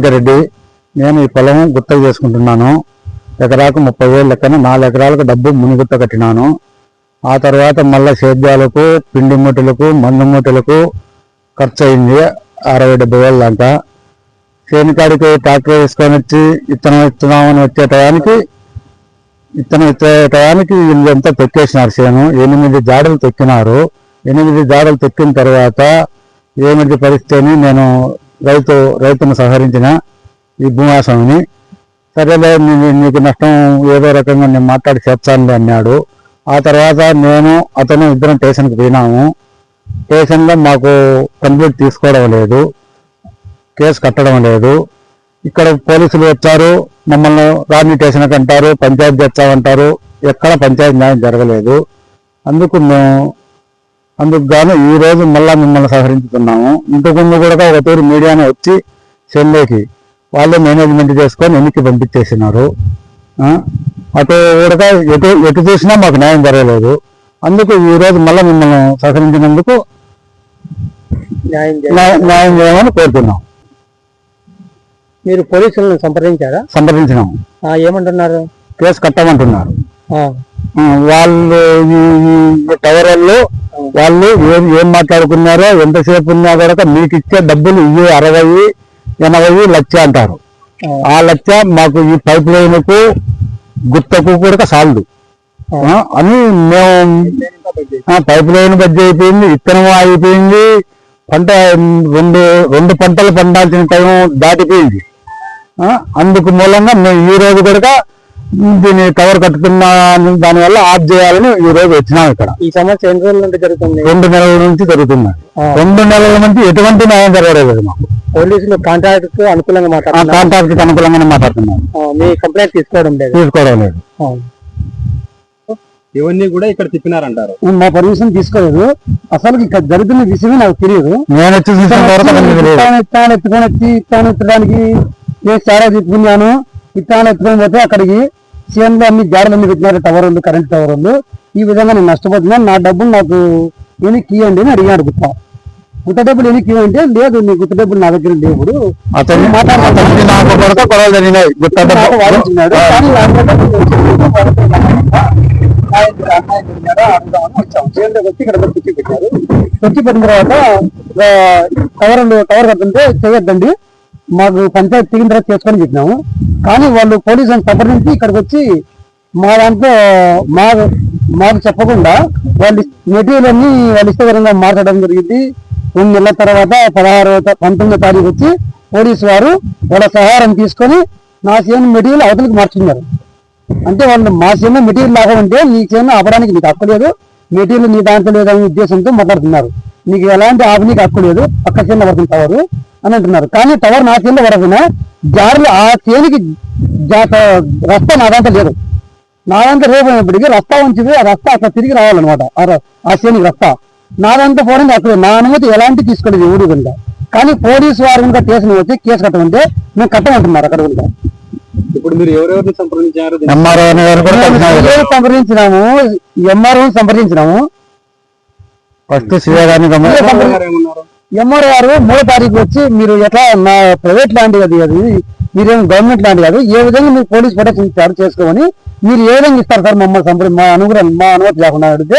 శివశంకర్ రెడ్డి నేను ఈ పొలం గుత్తగా చేసుకుంటున్నాను. ఎకరాకు ముప్పై వేలు లెక్కన నాలుగు ఎకరాలకు డబ్బు మునిగుత్త కట్టినాను. ఆ తర్వాత మళ్ళా సేద్యాలకు పిండి మూటలకు మందు మూటలకు ఖర్చు అయింది అరవై డెబ్బై వేలు దాకా. చేనికాడికి ట్రాక్టర్ వేసుకొని వచ్చి ఇత్తనం ఇస్తున్నామని వచ్చే టయానికి ఇత్తనం ఇచ్చే టయానికి వీళ్ళంతా తొక్కేసినారు చేను. ఎనిమిది జాడలు తొక్కినారు. ఎనిమిది జాడలు తొక్కిన తర్వాత ఏమిటి పరిస్థితి అని నేను రైతు రైతును సహకరించిన ఈ భూమాస్వామిని. సరేలే నీకు నష్టం ఏదో రకంగా నేను మాట్లాడి చేర్చాలి అన్నాడు. ఆ తర్వాత నేను అతను ఇద్దరం స్టేషన్కి పోయినాము. స్టేషన్లో మాకు కంప్లీట్ తీసుకోవడం లేదు. కేసు కట్టడం లేదు. ఇక్కడ పోలీసులు వచ్చారు మమ్మల్ని రాణి స్టేషన్కి అంటారు పంచాయతీ తెచ్చామంటారు. ఎక్కడ పంచాయతీ న్యాయం జరగలేదు. అందుకు మేము అందుకు గాను ఈ రోజు మళ్ళా మిమ్మల్ని సహకరించుతున్నాము ఇంతకుముందు కూడా ఒక తూరు మీడియానే వచ్చి చెన్నైకి వాళ్ళే మేనేజ్మెంట్ చేసుకొని ఎన్నికి పంపించేసినారు. అటు కూడా ఎటు ఎటు చూసినా మాకు న్యాయం జరగలేదు. అందుకు ఈ రోజు మళ్ళీ మిమ్మల్ని సహకరించినందుకు న్యాయం చేయమని కోరుతున్నాం. మీరు పోలీసులను సంప్రదించారా? సంప్రదించినాం ఆ, ఏమంటున్నారు? కేసు కట్టమంటున్నారు. వాళ్ళు ఈ టవర్ వాళ్ళు వాళ్ళు ఏం ఏం మాట్లాడుకున్నారో ఎంతసేపు ఉన్నా కూడా మీకు ఇచ్చే డబ్బులు ఇవి అరవై ఎనభై లక్ష అంటారు. ఆ, లక్ష మాకు ఈ పైప్ లైన్కు గుత్తకు కూడా సాలదు. అని మేము పైప్ లైన్ బడ్జెట్ అయిపోయింది విత్తనం అయిపోయింది పంట రెండు రెండు పంటలు పండాల్సిన టైం దాటిపోయింది. అందుకు మూలంగా మేము ఈ రోజు కూడా దీన్ని కవర్ కట్టుకున్న దానివల్ల ఆఫ్ చేయాలని ఈ రోజు వచ్చినాం ఇక్కడ. ఈ సమస్య ఎన్ని రోజుల నుండి జరుగుతుంది? రెండు నెలల నుంచి జరుగుతుంది రెండు నెలల నుంచి ఎటువంటి న్యాయం జరగలేదు మాకు. పోలీసులు కాంట్రాక్ట్కు అనుకూలంగా మాట్లాడుతున్నారు. కాంట్రాక్ట్ అనుకూలంగానే మాట్లాడుతున్నాం ఆ, మీ కంప్లైంట్ తీసుకోవడం లేదు. తీసుకోవడం లేదు. ఇవన్నీ కూడా ఇక్కడ తిప్పినారంటారు. మా పర్మిషన్ తీసుకోలేదు. అసలు ఇక్కడ జరుగుతున్న విషయమే నాకు తెలియదు. నేను వచ్చి ఎత్తుకొని వచ్చి ఇత్తాను ఎత్తడానికి నేను చాలా తిప్పుకున్నాను ఇత్తాను ఎత్తుకొని పోతే అక్కడికి సీఎంలో అన్ని జాడలు అన్ని పెట్టినారు టవర్ ఉంది కరెంట్ టవర్ ఉంది. ఈ విధంగా నేను నష్టపోతున్నాను నా డబ్బులు నాకు ఎన్ని కీయండి అని అడిగాడు గుత్త గుత్త డబ్బులు ఎన్ని కీయంటే లేదు నీ గుత్త డబ్బులు నా దగ్గర లేవు. అతను అతనికి నాకు కొరత గొడవలు జరిగినాయి. గుత్త నాకు వాదించినాడు. కానీ లాంటి డబ్బులు వచ్చి. పెట్టిన తర్వాత టవర్ టవర్ కట్టుంటే చేయొద్దండి. మాకు పంచాయతీ తిరిగిన తర్వాత చేసుకొని చెప్పినాము. కానీ వాళ్ళు పోలీసులను సంప్రదించి ఇక్కడికి వచ్చి మా దాంట్లో మా మాకు చెప్పకుండా వాళ్ళు మెటీరియల్ అన్ని వాళ్ళు ఇష్ట విధంగా మార్చడం జరిగింది. రెండు నెలల తర్వాత పదహారు పంతొమ్మిదో తారీఖు వచ్చి పోలీసు వారు వాళ్ళ సహారం తీసుకొని నా సేన మెటీరియల్ అవతలికి మార్చుకున్నారు. అంటే వాళ్ళు మా సేన మెటీరియల్ లాగా ఉంటే నీ సేన ఆపడానికి నీకు హక్కు లేదు. మెటీరియల్ నీ దాంట్లో లేదనే ఉద్దేశంతో మాట్లాడుతున్నారు. నీకు ఎలాంటి ఆపనీకి హక్కు లేదు. పక్క చిన్న పడుతుంది టవర్ అని అంటున్నారు. కానీ టవర్ నా చేనులో పడకుండా జారులు ఆ చేనికి రస్తా నా దాంట్లో లేదు. నా దాంట్లో రేపు అయినప్పటికీ రస్తా ఉంచిపోయి ఆ రస్తా అట్లా తిరిగి రావాలన్నమాట. ఆ చేనికి రస్తా. నా దాంట్లో పోవడానికి అక్కడ నా అనుమతి ఎలాంటి తీసుకోలేదు ఊడి కనుక కానీ పోలీసు వారు కనుక కేసును వచ్చి కేసు కట్టమంటే మేము కట్టమంటున్నారు అక్కడ కనుక. ఇప్పుడు మీరు ఎవరెవరిని సంప్రదించారు? కూడా సంప్రదించినాము? ఎంఆర్ఓ సంప్రదించినాము. ఫస్ట్ సీఏ గారిని గమ- ఎవరు గారు ఎంఆర్ఓ గారు మూడో తారీఖు వచ్చి మీరు ఎట్లా నా ప్రైవేట్ ల్యాండ్ అది అది మీరేం గవర్నమెంట్ ల్యాండ్ కాదు ఏ విధంగా మీరు పోలీస్ ప్రొటెక్షన్ ఇచ్చారు చేసుకోమని మీరు ఏ విధంగా ఇస్తారు సార్ మమ్మల్ని సంప్రది మా అనుగ్రహం మా అనుమతి లేకుండా అడిగితే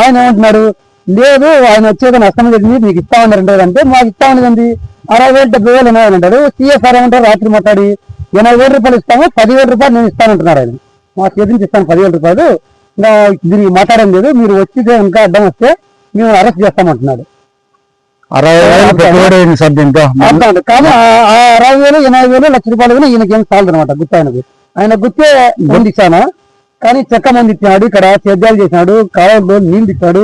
ఆయన ఏమంటున్నాడు లేదు ఆయన వచ్చేది నష్టం జరిగింది మీకు ఇస్తామన్నారు అంటే మాకు ఇస్తా ఉండదండి అరవై వేలు డెబ్బై వేలు ఉన్నాయని అంటాడు సిఎస్ఆర్ ఏమంటారు? రాత్రి మాట్లాడి ఎనభై వేల రూపాయలు ఇస్తాము పదివేల రూపాయలు నేను ఇస్తానంటున్నారు ఆయన. మా చేతి నుంచి ఇస్తాను? పదివేల రూపాయలు. ఇంకా దీనికి మాట్లాడడం లేదు మీరు వచ్చితే ఇంకా అడ్డం వస్తే మేము అరెస్ట్ చేస్తామంటున్నాడు. అరవై వేలు పెట్టుబడి అయింది సార్ దీంట్లో. అంటాడు కానీ అరవై వేలు ఎనభై వేలు లక్ష రూపాయలు కూడా ఈయనకి ఏం చాలదు అనమాట గుత్త ఆయనకు. ఆయన గుత్తే ఇచ్చాను? కానీ చెక్క మంది ఇచ్చినాడు ఇక్కడ సేద్యాలు చేసినాడు కాలంలో నీళ్ళు ఇచ్చాడు.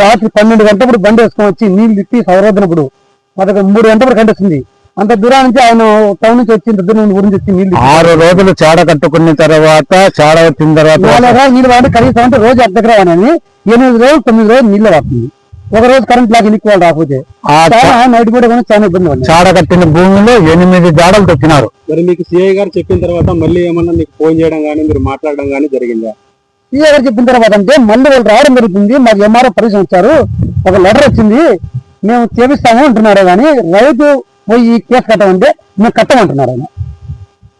రాత్రి పన్నెండు గంటప్పుడు బండి వేసుకొని వచ్చి నీళ్ళు తిప్పి సౌరోధనప్పుడు మనకు మూడు గంటప్పుడు కంటి వస్తుంది అంత దూరం నుంచి ఆయన టౌన్ నుంచి వచ్చి ఇంత దూరం ఊరి నుంచి వచ్చి ఇచ్చి- ఆరు రోజులు చాడ కట్టుకున్న తర్వాత చాడ వచ్చిన తర్వాత నీళ్ళు వాడి కనీసం అంటే రోజు అర్ధ ఎకరం అని ఎనిమిది రోజులు తొమ్మిది రోజులు నీళ్ళు పడుతుంది ఒక రోజు కరెంట్ లాగా ఇనికి వాళ్ళు రాకపోతే ఆ చాలా నైట్ కూడా చాలా ఇబ్బంది చాడ కట్టిన భూమిలో ఎనిమిది జాడలు తొక్కినారు. మరి మీకు సిఐ గారు చెప్పిన తర్వాత మళ్ళీ ఏమన్నా మీకు ఫోన్ చేయడం కానీ మీరు మాట్లాడడం కానీ జరిగిందా? సీఏ గారు చెప్పిన తర్వాత అంటే మళ్ళీ వాళ్ళు రావడం జరుగుతుంది మాకు ఎంఆర్ఓ పరిశ్రమ వచ్చారు ఒక లెటర్ వచ్చింది మేము చేపిస్తాము అంటున్నారు కానీ రైతు పోయి కేసు కట్టమంటే మేము కట్టమంటున్నారు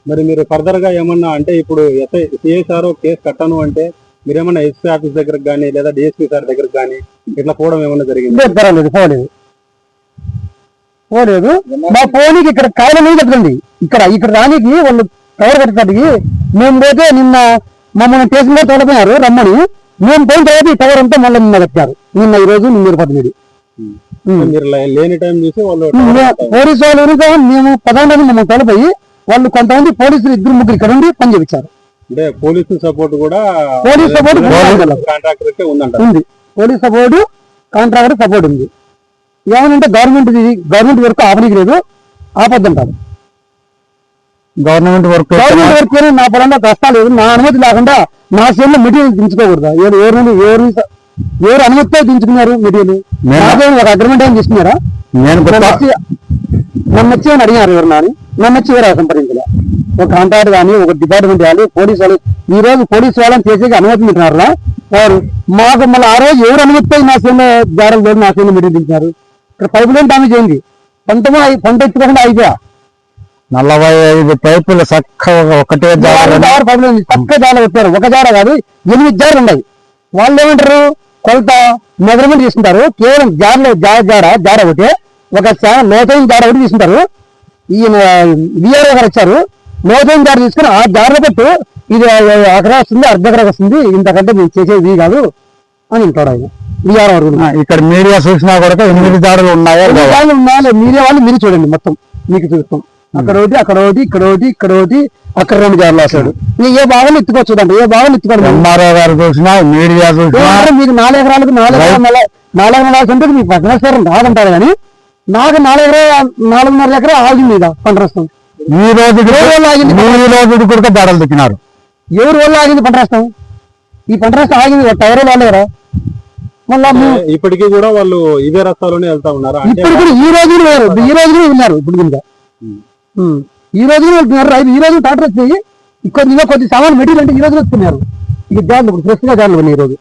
మరి మీరు ఫర్దర్గా ఏమన్నా అంటే ఇప్పుడు ఎస్ఐ సిఐ సార్ కేసు కట్టను అంటే మీరేమన్నా ఎస్పీ ఆఫీస్ దగ్గరకు కానీ లేదా డిఎస్పీ సార్ దగ్గరకు కానీ ఇట్లా పోవడం ఏమన్నా జరిగింది? పర్వాలేదు పోలేదు. పోలేదు. మా పోనీకి ఇక్కడ కాయల మీద కట్టండి ఇక్కడ ఇక్కడ రానికి వాళ్ళు కవర్ కట్టడానికి మేము పోతే నిన్న మమ్మల్ని స్టేషన్లో తోలిపోయారు రమ్మని. మేము పోయిన తర్వాత ఈ టవర్ అంతా మళ్ళీ నిన్న కట్టారు. నిన్న ఈ రోజు నిన్న పద్దెనిమిది. లే- లేని టైం చూసి వాళ్ళు పోలీసు వాళ్ళు మేము పదకొండు మమ్మల్ని తోలిపోయి వాళ్ళు కొంతమంది పోలీసులు ఇద్దరు ముగ్గురు ఇక్కడ ఉండి పని చేయించారు అంటే పోలీసు సపోర్ట్ కూడా పోలీస్ కూడా కాంట్రాక్టర్ ఉందంట. ఉంది. పోలీస్ సపోర్ట్ కాంట్రాక్టర్ సపోర్ట్ ఉంది. ఏమనంటే గవర్నమెంట్ గవర్నమెంట్ వరకు ఆపనికి లేదు ఆపద్దంటారు. గవర్నమెంట్ వర్క్ గవర్నమెంట్ వరకు నా పొలంలో కష్టాలు లేదు నా అనుమతి లేకుండా నా చేతిలో మెటీరియల్ దించుకోకూడదు. ఎవరు ఎవరు ఎవరు ఎవరు అనుమతితో దించుకున్నారు మెటీరియల్? నాకేం ఒక అగ్రిమెంట్ ఏం తీసుకున్నారా? నేను నన్ను వచ్చి అడిగారు ఎవరు నాని నన్ను వచ్చి ఎవరు సంప్రదించలే ఒక కాంట్రాక్ట్ కానీ ఒక డిపార్ట్మెంట్ కానీ పోలీస్ వాళ్ళు ఈ రోజు పోలీస్ వాళ్ళని చేసేకి అనుమతి పెట్టినారు వారు మాకు మళ్ళీ ఆ రోజు ఎవరు అనుమతితో నా సీన్లో జాడలు లేదు నా సీన్లో మీటింగ్ ఇక్కడ పైపు లైన్ డామేజ్ అయింది. పంట పంట ఎత్తుకోకుండా అయిపోయా. నలభై ఐదు పైపులు చక్కగా ఒకటే జార చక్కగా జాడ పెట్టారు ఒక జాడ కాదు ఎనిమిది జాడలు ఉన్నాయి. వాళ్ళు ఏమంటారు? కొలత మెజర్మెంట్ తీసుకుంటారు. కేవలం జాడలో జాడ జాడ జాడ ఒకటి. ఒక చాలా లోతైన జాడ ఒకటి తీసుకుంటారు. ఈయన విఆర్ఓ గారు వచ్చారు. లోతైన జాడ తీసుకుని ఆ జాడలో పెట్టు. ఇది అక్కడ వస్తుంది అర్ధ ఎకరా వస్తుంది. ఇంతకంటే మేము చేసేది కాదు అని అంటాడు ఆయన. విఆర్ఓ గారు ఇక్కడ మీడియా చూసినా కూడా ఎనిమిది దాడులు ఉన్నాయా ఉన్నాయో మీరే వాళ్ళు మీరు చూడండి మొత్తం. మీకు చూస్తాం అక్కడ ఒకటి అక్కడ ఒకటి ఇక్కడ ఒకటి ఇక్కడ ఒకటి అక్కడ రెండు జార్లు వస్తాడు నీకు ఏ భాగం ఎత్తుకోవచ్చు చూడండి. ఏ భాగం ఎత్తుకోండి ఎంఆర్ఓ గారు చూసినా మీడియా చూసినా మీకు నాలుగు ఎకరాలకు నాలుగు నాలుగు ఎకరాలు అంటే మీకు నష్టం రాదంటారు కానీ నాకు నాలుగు నాలుగున్నర ఎకరా ఆగి మీద పంట నష్టం. ఈ రోజు ఆగింది ఈ రోజు కూడా దాడులు దిక్కినారు ఎవరి వల్ల ఆగింది పంట నష్టం? ఈ పంట నష్టం ఆగింది టైర్ వాళ్ళేరా మళ్ళా ఇప్పటికీ కూడా వాళ్ళు ఇదే రస్తాలోనే వెళ్తా ఉన్నారు. ఇప్పుడు కూడా ఈ రోజు. ఈ రోజు కూడా ఉన్నారు ఇప్పుడు కనుక. ఈ రోజు వెళ్తున్నారు ఈ రోజు ట్రాక్టర్ వచ్చి ఇంకా కొద్ది సామాన్ మెటీరియల్ అంటే ఈ రోజు వస్తున్నారు ఇక జార్లు ఇప్పుడు ఫ్రెష్గా ఉన్నాయి ఈ రోజు.